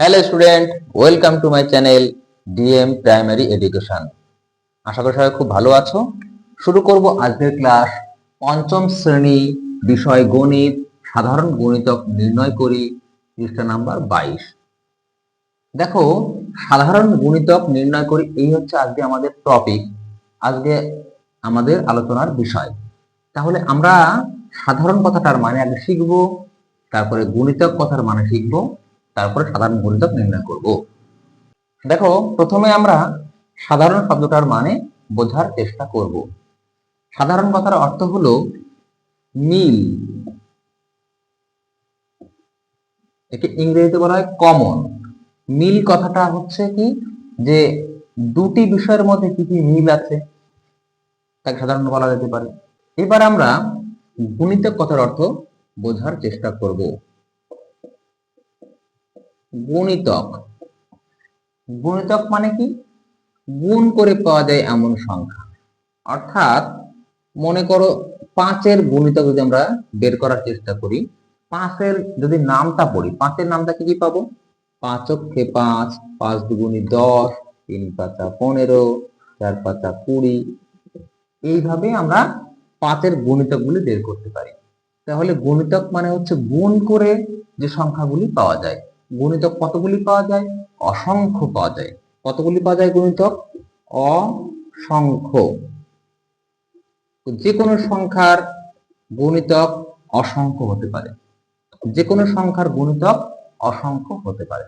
Hello student, welcome to my channel DM primary education. আশা করি সবাই খুব ভালো আছো। শুরু করব আজকের ক্লাস। পঞ্চম শ্রেণি বিষয় গণিত, সাধারণ গণিতক নির্ণয় করি, পৃষ্ঠা নাম্বার বাইশ। দেখো, সাধারণ গণিতক নির্ণয় করি, এই হচ্ছে আজকে আমাদের টপিক আজকে আমাদের আলোচনার বিষয়। তাহলে আমরা সাধারণ কথাটার মানে আগে শিখব, তারপরে গণিতক কথার মানে শিখব। তারপরে সাধারণ গুণিতক নির্ণয় করব। দেখো, প্রথমে আমরা সাধারণ শব্দটার মানে বোঝার চেষ্টা করব। সাধারণ কথার অর্থ হলো মিল। একে ইংরেজিতে বলা হয় কমন মিল কথাটা হচ্ছে কি? যে দুটি বিষয়ের মধ্যে কি কি মিল আছে, তাকে সাধারণ বলা যেতে পারে। এবার আমরা গুণিতক কথার অর্থ বোঝার চেষ্টা করব। গুণিতক। গুণিতক মানে কি? গুণ করে পাওয়া যায় এমন সংখ্যা। অর্থাৎ মনে করো পাঁচের গুণিতক যদি আমরা বের করার চেষ্টা করি, পাঁচের যদি নামটা পড়ি, পাঁচের নামটা কি কি পাবো? পাঁচ অক্ষে পাঁচ পাঁচ দুগুণি দশ, তিন পাঁচা পনেরো, চার পাঁচা কুড়ি। এইভাবে আমরা পাঁচের গুণিতকগুলি বের করতে পারি। তাহলে গুণিতক মানে হচ্ছে গুণ করে যে সংখ্যাগুলি পাওয়া যায়। গুণিতক কতগুলি পাওয়া যায়? অসংখ্য পাওয়া যায়। কতগুলি পাওয়া যায় গুণিতক অসংখ্য। যে কোনো সংখ্যার গুণিতক অসংখ্য হতে পারে। যে কোনো সংখ্যার গুণিতক অসংখ্য হতে পারে।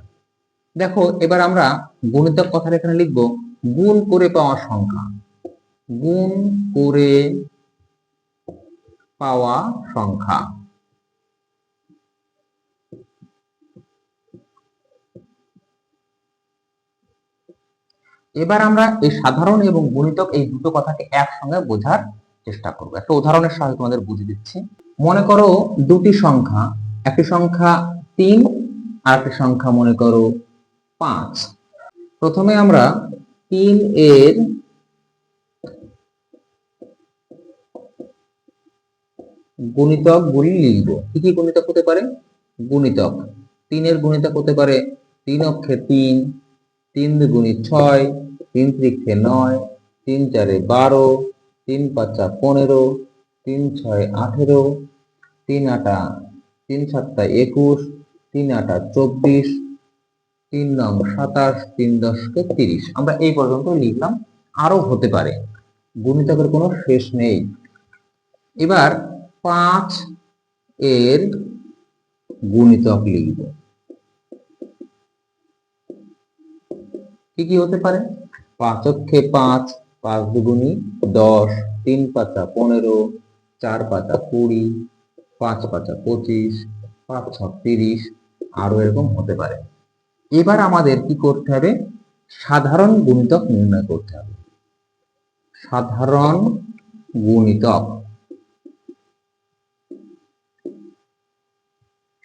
দেখো, এবার আমরা গুণিতক কথাটা এখানে লিখব, গুণ করে পাওয়া সংখ্যা। গুণ করে পাওয়া সংখ্যা। এবার আমরা এই সাধারণ এবং গুণিতক এই দুটো কথাকে একসঙ্গে বোঝার চেষ্টা করব। একটা উদাহরণের সাহায্যে তোমাদের বুঝিয়ে দিচ্ছি। মনে করো দুটি সংখ্যা, একটি সংখ্যা তিন, আর একটি সংখ্যা মনে করো পাঁচ। প্রথমে আমরা তিন এর গুণিতক গুলি লিখব। কি কি গুণিতক হতে পারে? গুণিতক। তিনের গুণিতক হতে পারে তিন অক্ষে তিন তিন দুগুণি ছয়, তিন ত্রিক্ষে নয়, তিন চারে বারো, তিন পাঁচা পনেরো, তিন ছয় আঠেরো, তিন আটা, তিন সাতটা একুশ, তিন আটা চব্বিশ, তিন নং সাতাশ, তিন দশকে তিরিশ। আমরা এই পর্যন্ত লিখলাম আরও হতে পারে। গুণিতকের কোনো শেষ নেই। এবার পাঁচ এর গুণিতক লিখব। কি কি হতে পারে? পাঁচ অক্ষে পাঁচ পাঁচ দুগুণি দশ, তিন পাতা পনেরো, চার পাতা কুড়ি, পাঁচ পাতা পঁচিশ, পাঁচ ছ তিরিশ, আরও এরকম হতে পারে। এবার আমাদের কি করতে হবে? সাধারণ গুণিতক নির্ণয় করতে হবে। সাধারণ গুণিতক।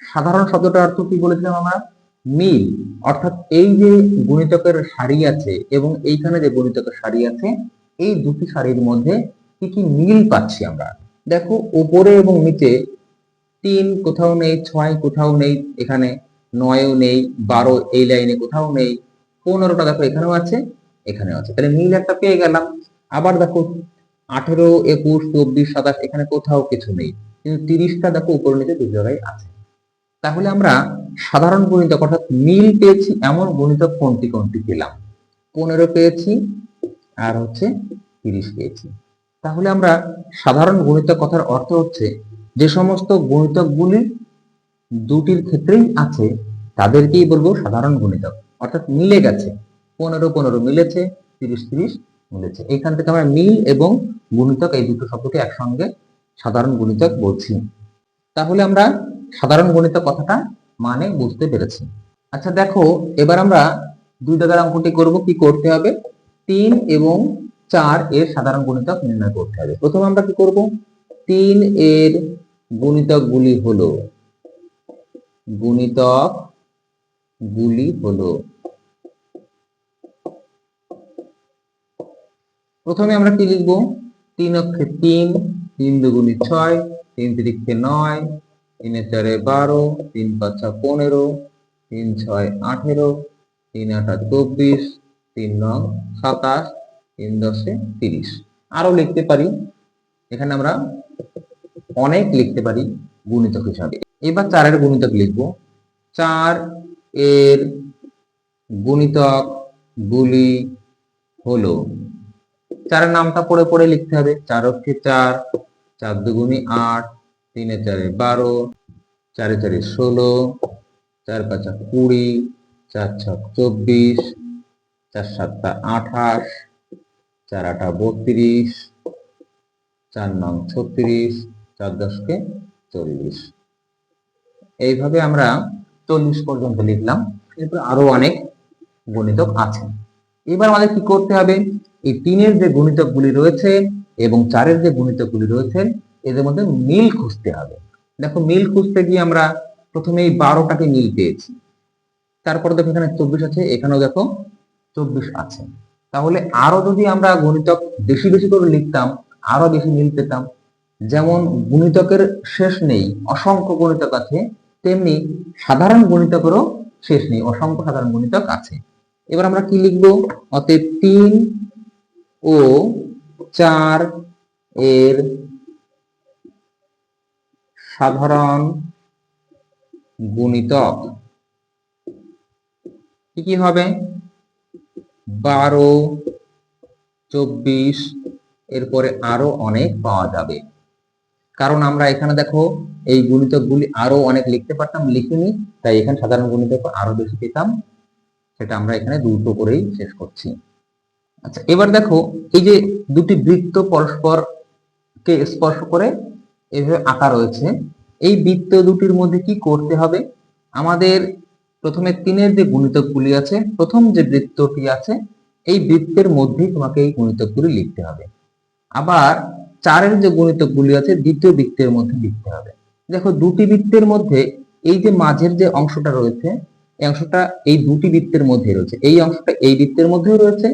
সাধারণ শব্দটার অর্থ কি বলেছিলাম আমরা? মিল, অর্থাৎ এই যে গুণিতকের সারি আছে এবং এইখানে যে গুণিতকের সারি আছে, এই দুটি সারির মধ্যে কি কি মিল পাচ্ছি আমরা? দেখো, উপরে এবং নিচে তিন কোথাও নেই, ছয় কোথাও নেই, এখানে নয়ও নেই, বারো এই লাইনে কোথাও নেই, পনেরোটা দেখো এখানেও আছে এখানেও আছে। তাহলে মিল একটা পেয়ে গেলাম। আবার দেখো, আঠেরো, একুশ, চব্বিশ, সাতাশ, এখানে কোথাও কিছু নেই। কিন্তু তিরিশটা দেখো উপর নিচে দু জায়গায় আছে। তাহলে আমরা সাধারণ গণিতক অর্থাৎ মিল পেয়েছি এমন গণিতক কোনটি কোনটি পেলাম? পনেরো পেয়েছি, আর হচ্ছে তিরিশ পেয়েছি। তাহলে আমরা সাধারণ গণিতক কথার অর্থ হচ্ছে যে সমস্ত গণিতকগুলি দুটির ক্ষেত্রেই আছে, তাদেরকেই বলব সাধারণ গণিতক অর্থাৎ মিলে গেছে। পনেরো পনেরো মিলেছে, তিরিশ তিরিশ মিলেছে। এখান থেকে আমরা মিল এবং গুণিতক এই দুটো শব্দকে একসঙ্গে সাধারণ গুণিতক বলছি। তাহলে আমরা সাধারণ গণিত কথাটা মানে বুঝতে পেরেছি। আচ্ছা দেখো, এবার আমরা দুই দাগের অঙ্কটি করব, কি করতে হবে? তিন এবং চার এর সাধারণ গুণিতক নির্ণয় করতে হবে। প্রথমে আমরা কি করব? তিন এর গুণিতক গুলি হলো গুণিতক গুলি হলো, প্রথমে আমরা কি লিখব? তিন অক্ষে তিন তিন দুগুণি ছয়, তিন তিরিক্ষে নয় তিনে চারে বারো, তিন পাঁচা পনেরো, তিন ছয় আঠেরো, তিন আটা চব্বিশ, তিন নং সাতাশ, তিন দশে তিরিশ। আরও লিখতে পারি। এখানে আমরা অনেক লিখতে পারি গুণিতক হিসাবে। এবার চারের গুণিতক লিখব। চার এর গুণিতক গুলি হলো, চারের নামটা পড়ে পড়ে লিখতে হবে। চার অক্ষে চার চার দুগুণি আট তিনে চারে বারো, চারে চারে ষোলো, চার পাঁচা কুড়ি, চার ছক চব্বিশ, চার সাতটা আঠাশ, চার আটা বত্রিশ, চার নং ছত্রিশ, চার দশকে চল্লিশ। এইভাবে আমরা চল্লিশ পর্যন্ত লিখলাম। এরপর আরও অনেক গণিতক আছে। এবার আমাদের কি করতে হবে? এই তিনের যে গুণিতকগুলি রয়েছে এবং চারের যে গুণিতকগুলি রয়েছে এদের মধ্যে মিল খুঁজতে হবে। দেখো, মিল খুঁজতে গিয়ে আমরা প্রথমে এই বারোটাকে মিল পেয়েছি। তারপরে দেখো এখানে চব্বিশ আছে, এখানেও দেখো চব্বিশ আছে। তাহলে আরও যদি আমরা গণিতক বেশি বেশি করে লিখতাম, আরও বেশি মিল পেতাম, যেমন গুণিতকের শেষ নেই, অসংখ্য গণিতক আছে, তেমনি সাধারণ গণিতকেরও শেষ নেই, অসংখ্য সাধারণ গণিতক আছে। এবার আমরা কি লিখব? অতএব তিন ও চার এর সাধারণ গুণিতক কি কি হবে? বারো, চব্বিশ, এরপরে আরও অনেক পাওয়া যাবে। কারণ আমরা এখানে দেখো, এই গুণিতকগুলি আরও অনেক লিখতে পারতাম, লিখিনি, তাই এখানে সাধারণ গুণিতক আরও বেশি পেতাম। সেটা আমরা এখানে দুটো করেই শেষ করছি। আচ্ছা এবার দেখো, এই যে দুটি বৃত্ত পরস্পর কে স্পর্শ করে এভাবে আঁকা রয়েছে, এই বৃত্ত দুটির মধ্যে কি করতে হবে? আমাদের প্রথমে তিনের যে গুণিতকগুলি আছে, প্রথম যে বৃত্তটি আছে, এই বৃত্তের মধ্যে তোমাকে এই গুণিতকগুলি লিখতে হবে। আবার চারের যে গুণিতকগুলি আছে, দ্বিতীয় বৃত্তের মধ্যে লিখতে হবে। দেখো, দুটি বৃত্তের মধ্যে এই যে মাঝের যে অংশটা রয়েছে, এই অংশটা এই দুটি বৃত্তের মধ্যে রয়েছে। এই অংশটা এই বৃত্তের মধ্যেও রয়েছে,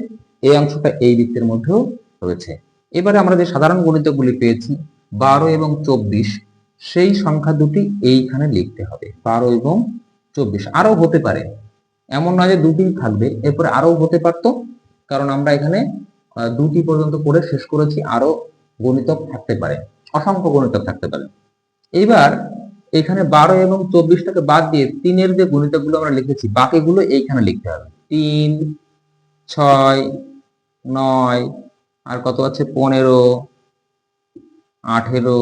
এই অংশটা এই বৃত্তের মধ্যেও রয়েছে। এবারে আমরা যে সাধারণ গণিতগুলি পেয়েছি বারো এবং চব্বিশ, সেই সংখ্যা দুটি এইখানে লিখতে হবে। বারো এবং চব্বিশ। আরও হতে পারে। এমন নয় যে দুটি থাকবে। এরপরে আরও হতে পারতো, কারণ আমরা এখানে দুটি পর্যন্ত করে শেষ করেছি। আরও গণিতক থাকতে পারে। অসংখ্য গণিতক থাকতে পারে। এইবার এখানে বারো এবং চব্বিশটাকে বাদ দিয়ে তিনের যে গণিতকগুলো আমরা লিখেছি, বাকিগুলো এইখানে লিখতে হবে। তিন, ছয়, নয়, আর কত আছে? পনেরো আঠেরো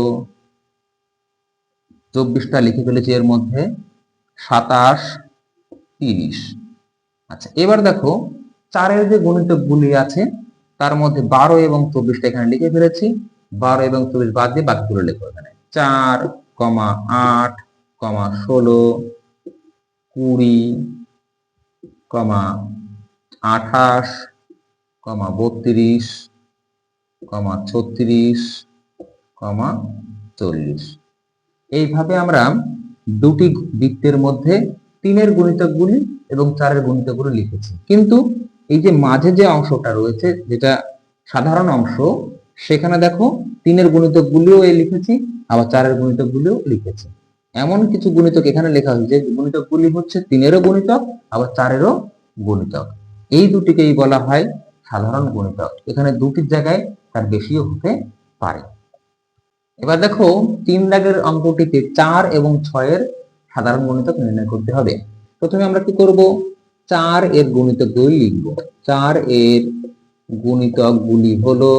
চব্বিশটা লিখে ফেলেছি এর মধ্যে, সাতাশ, তিরিশ। আচ্ছা এবার দেখো, চারের যে গণিতকগুলি আছে, তার মধ্যে বারো এবং চব্বিশটা এখানে লিখে ফেলেছি। বারো এবং চব্বিশ বাদ দিয়ে বাকিগুলো লিখব এখানে। চার, কমা আট, কমা ষোলো, কুড়ি, কমা আঠাশ, কমা বত্রিশ, কমা ছত্রিশ কমা চল্লিশ। এইভাবে আমরা দুটি বৃত্তের মধ্যে তিনের গুণিতকগুলি এবং চারের গুণিতকগুলি লিখেছি। কিন্তু এই যে মাঝে যে অংশটা রয়েছে, যেটা সাধারণ অংশ, সেখানে দেখো তিনের গুণিতকগুলিও এই লিখেছি, আবার চারের গুণিতকগুলিও লিখেছি। এমন কিছু গুণিতক এখানে লেখা হয়েছে গুণিতকগুলি হচ্ছে তিনেরও গুণিতক, আবার চারেরও গুণিতক। এই দুটিকেই বলা হয় সাধারণ গুণিতক। এখানে দুটির জায়গায় তার বেশিও হতে পারে। এবার দেখো তিন দাগের অঙ্কটিতে চার এবং ছয়ের সাধারণ গুণিতক নির্ণয় করতে হবে। প্রথমে আমরা কি করব? চার এর গুণিতক গুলি লিখব। চার এর গুণিতক গুলি হলো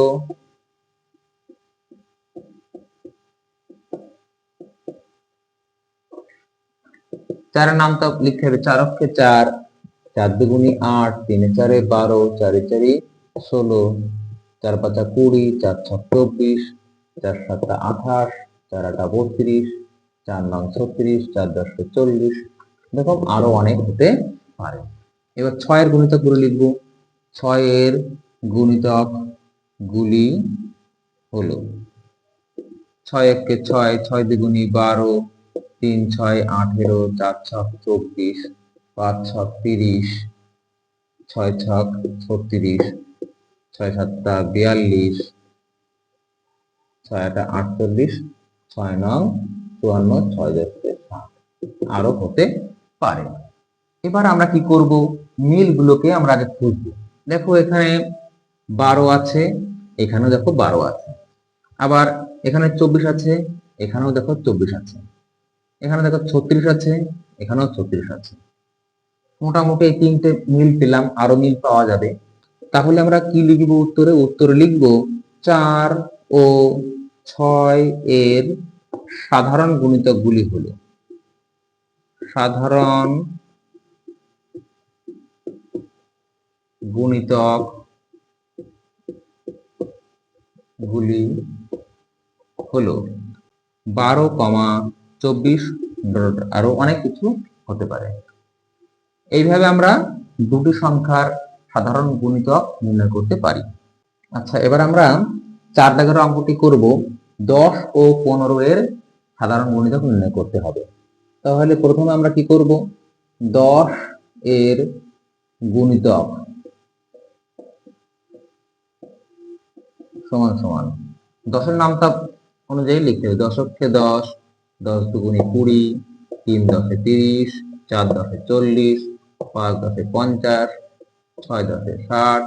চারের নামটা লিখতে হবে চার অক্ষে চার। চার দুগুণি আট, তিনে চারে বারো, চারে চারি ষোলো, চার পাঁচা কুড়ি, চার ছ চব্বিশ চার সাতটা আঠাশ চার আটা বত্রিশ, চার নং ছত্রিশ, চার দশকে চল্লিশ, এরকম আরও অনেক হতে পারে। এবার ছয়ের গুণিতকগুলো লিখব। ছয়ের গুণিতক গুলি হলো ছয় একে ছয় ছয় দ্বিগুণি বারো, তিন ছয় আঠেরো, চার ছক চব্বিশ, পাঁচ ছক তিরিশ, ছয় ছক ছত্রিশ, ছয় সাতটা বিয়াল্লিশ ছয় আটা আটচল্লিশ, ছয় চুয়ান্ন, ছয় হতে পারে। এবার আমরা কি করব? মিলগুলোকে আমরা আগে দেখো এখানে বারো আছে, এখানেও দেখো বারো আছে। আবার এখানে চব্বিশ আছে, এখানেও দেখো চব্বিশ আছে। এখানে দেখো ছত্রিশ আছে, এখানেও ছত্রিশ আছে। মোটামুটি এই তিনটে মিল পেলাম, আরও মিল পাওয়া যাবে। তাহলে আমরা কি লিখব উত্তরে? উত্তরে লিখব চার ও ছয় এর সাধারণ গুণিতকগুলি হল সাধারণ গুণিতক গুলি হল বারো কমা চব্বিশ আরও অনেক কিছু হতে পারে। এইভাবে আমরা দুটি সংখ্যার সাধারণ গুণিতক নির্ণয় করতে পারি। আচ্ছা এবার আমরা চার দাগের অঙ্কটি করব দশ ও পনেরো এর সাধারণ গুণিতক নির্ণয় করতে হবে। তাহলে প্রথমে আমরা কি করব? দশ এর গুণিতক সমান সমান দশের নামটা অনুযায়ী লিখতে হবে। দশককে দশ দশ দুগুণে কুড়ি, তিন দশে তিরিশ, চার দশে চল্লিশ, পাঁচ দশে পঞ্চাশ, ছয় দশে ষাট,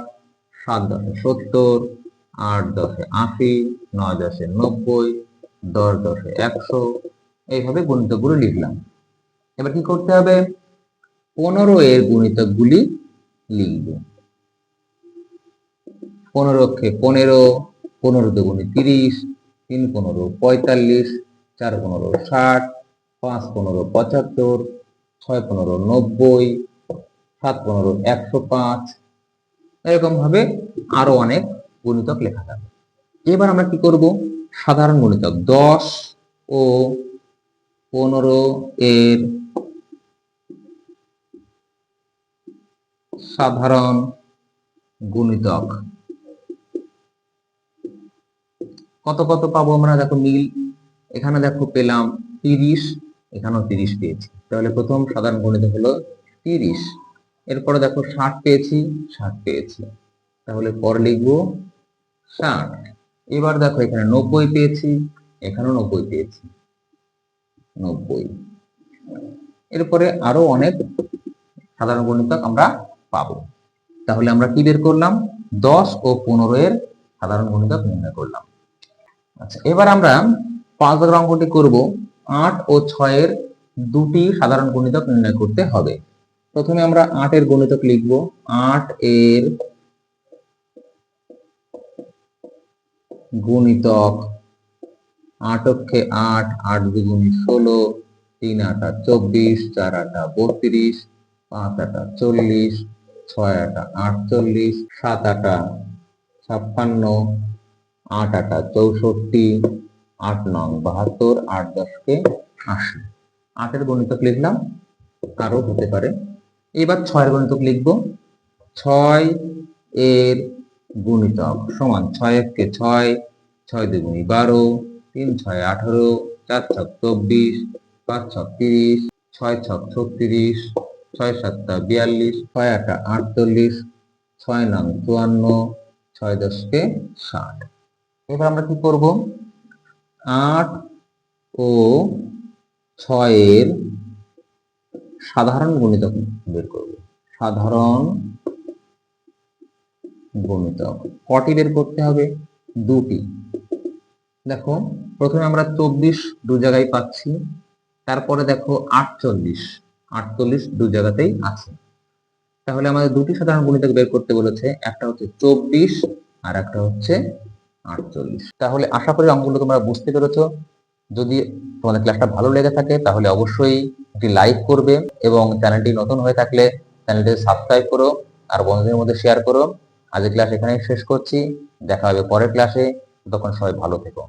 সাত দশে সত্তর আট দশে আশি, নয় দশে নব্বই, দশ দশে একশো, এইভাবে গুণিতকগুলো লিখলাম। এবার কি করতে হবে? পনেরো এর গুণিতকগুলি লিখবে। পনেরো অক্ষে পনেরো পনেরো দুগুণে তিরিশ, তিন পনেরো পঁয়তাল্লিশ, চার পনেরো ষাট, পাঁচ পনেরো পঁচাত্তর, ছয় পনেরো নব্বই, সাত পনেরো একশো পাঁচ এরকম ভাবে আরও অনেক গুণিতক লেখা যাবে এবার আমরা কি করব? সাধারণ গুণিতক দশ ও পনেরো এর সাধারণ গুণিতক। কত কত পাবো আমরা? দেখো মিল এখানে দেখো পেলাম তিরিশ, এখানেও তিরিশ পেয়েছি। তাহলে প্রথম সাধারণ গণিত হলো তিরিশ। এরপরে দেখো ষাট পেয়েছি ষাট পেয়েছি। তাহলে পর লিখব ষাট। এবার দেখো, এখানে নব্বই পেয়েছি, এখানেও নব্বই পেয়েছি। নব্বই। এরপরে আরও অনেক সাধারণ গণিতক আমরা পাবো। তাহলে আমরা কি বের করলাম? দশ ও পনেরো এর সাধারণ গণিতক নির্ণয় করলাম। আচ্ছা এবার আমরা পাঁচ দাগের অঙ্কটি করব। আট ও ছয়ের দুটি সাধারণ গুণিতক নির্ণয় করতে হবে। প্রথমে আমরা আটের গুণিতক লিখব। আট এর গুণিতক আট অক্ষে আট আট দুগুণি ষোলো, তিন আটা চব্বিশ, চার আটা বত্রিশ, পাঁচ আটা চল্লিশ, ছয় আটা আটচল্লিশ, সাত আটা ছাপ্পান্ন, আট আটা চৌষট্টি, আট নং বাহাত্তর, আট দশকে আশি। আটের গণিতক লিখলাম আরও হতে পারে। এবার ছয়ের গণিতক লিখব। ছয় এর গুণিতক সমান ছয় এককে ছয় ছয় দুগুণি বারো, তিন ছয় আঠারো, চার ছক চব্বিশ, পাঁচ ছক তিরিশ, ছয় ছক ছত্রিশ, ছয় সাতটা বিয়াল্লিশ, ছয় আটা আটচল্লিশ, ছয় নং চুয়ান্ন, ছয় দশকে ষাট। এবার আমরা কি করব? আট ও ছয়ের সাধারণ গণিতক বের করব। সাধারণ গণিতক কটি বের করতে হবে দুটি। দেখো, প্রথমে আমরা চব্বিশ দু জায়গায় পাচ্ছি, তারপরে দেখো আটচল্লিশ। আটচল্লিশ দু জায়গাতেই আছে। তাহলে আমাদের দুটি সাধারণ গণিতক বের করতে বলেছে, একটা হচ্ছে চব্বিশ আর একটা হচ্ছে আটচল্লিশ। তাহলে আশা করি অঙ্কগুলো তোমরা বুঝতে পেরেছ। যদি তোমাদের ক্লাসটা ভালো লেগে থাকে, তাহলে অবশ্যই একটি লাইক করবে এবং চ্যানেলটি নতুন হয়ে থাকলে চ্যানেলটি সাবস্ক্রাইব করো আর বন্ধুদের মধ্যে শেয়ার করো। আজকের ক্লাস এখানেই শেষ করছি। দেখা হবে পরের ক্লাসে তখন সবাই ভালো থেকো।